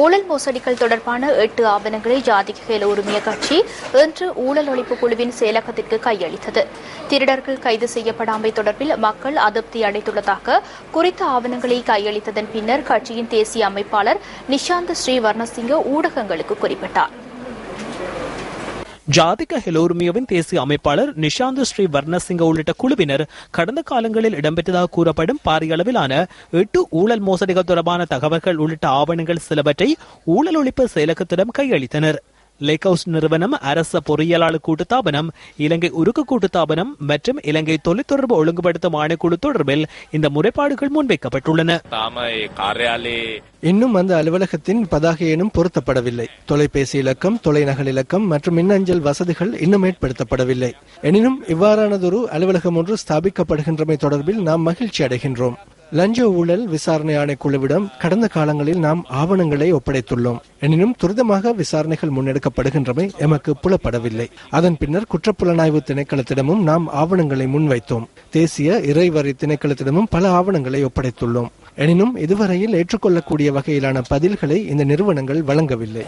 ஊழல் மோசடிகள் தொடர்பான எட்டு ஆவணங்களை ஜாதிக உரிமைய கட்சி இன்று ஊழல் ஒழிப்பு குழுவின் செயலகத்திற்கு கையளித்தது. திருடர்கள் கைது செய்யப்படாமை தொடர்பில் மக்கள் அதிருப்தி அடைந்துள்ளதாக குறித்த ஆவணங்களை கையளித்ததன் பின்னர் கட்சியின் தேசிய அமைப்பாளர் நிஷாந்த் ஸ்ரீ வர்ணசிங்க ஊடகங்களுக்கு குறிப்பிட்டார். ஜாதிக ஹெலோர்மியோவின் தேசிய அமைப்பாளர் நிஷாந்த் ஸ்ரீ வர்ணசிங்க உள்ளிட்ட குழுவினர் கடந்த காலங்களில் இடம்பெற்றதாக கூறப்படும் பாரிய அளவிலான எட்டு ஊழல் மோசடிகள் தொடர்பான தகவல்கள் உள்ளிட்ட ஆவணங்கள் சிலவற்றை ஊழல் ஒழிப்பு செயலகத்திடம் கையளித்தனர். லேக் ஹவுஸ் நிறுவனம் அரச பொறியியலாளர் கூட்டுத்தாபனம் இலங்கை உருக்கு கூட்டுத்தாபனம் மற்றும் இலங்கை தொலைத்தொடர்பு ஒழுங்குபடுத்தும் ஆணைக்குழு தொடர்பில் இந்த முறைப்பாடுகள் முன்வைக்கப்பட்டுள்ளன. இன்னும் அந்த அலுவலகத்தின் பதாகையினும் பொருத்தப்படவில்லை. தொலைபேசி இலக்கம் தொலைநகல் இலக்கம் மற்றும் மின்னஞ்சல் வசதிகள் இன்னும் ஏற்படுத்தப்படவில்லை. எனினும் இவ்வாறானதொரு அலுவலகம் ஒன்று ஸ்தாபிக்கப்படுகின்றமை தொடர்பில் நாம் மகிழ்ச்சி அடைகின்றோம் லஞ்ச ஊழல் விசாரணை ஆணைக்குழுவிடம் கடந்த காலங்களில் நாம் ஆவணங்களை ஒப்படைத்துள்ளோம். எனினும் துரிதமாக விசாரணைகள் முன்னெடுக்கப்படுகின்றமை எமக்கு புலப்படவில்லை. அதன் பின்னர் குற்றப்புலனாய்வு திணைக்களத்திடமும் நாம் ஆவணங்களை முன்வைத்தோம். தேசிய இறைவரி திணைக்களத்திடமும் பல ஆவணங்களை ஒப்படைத்துள்ளோம். எனினும் இதுவரையில் ஏற்றுக்கொள்ளக்கூடிய வகையிலான பதில்களை இந்த நிறுவனங்கள் வழங்கவில்லை.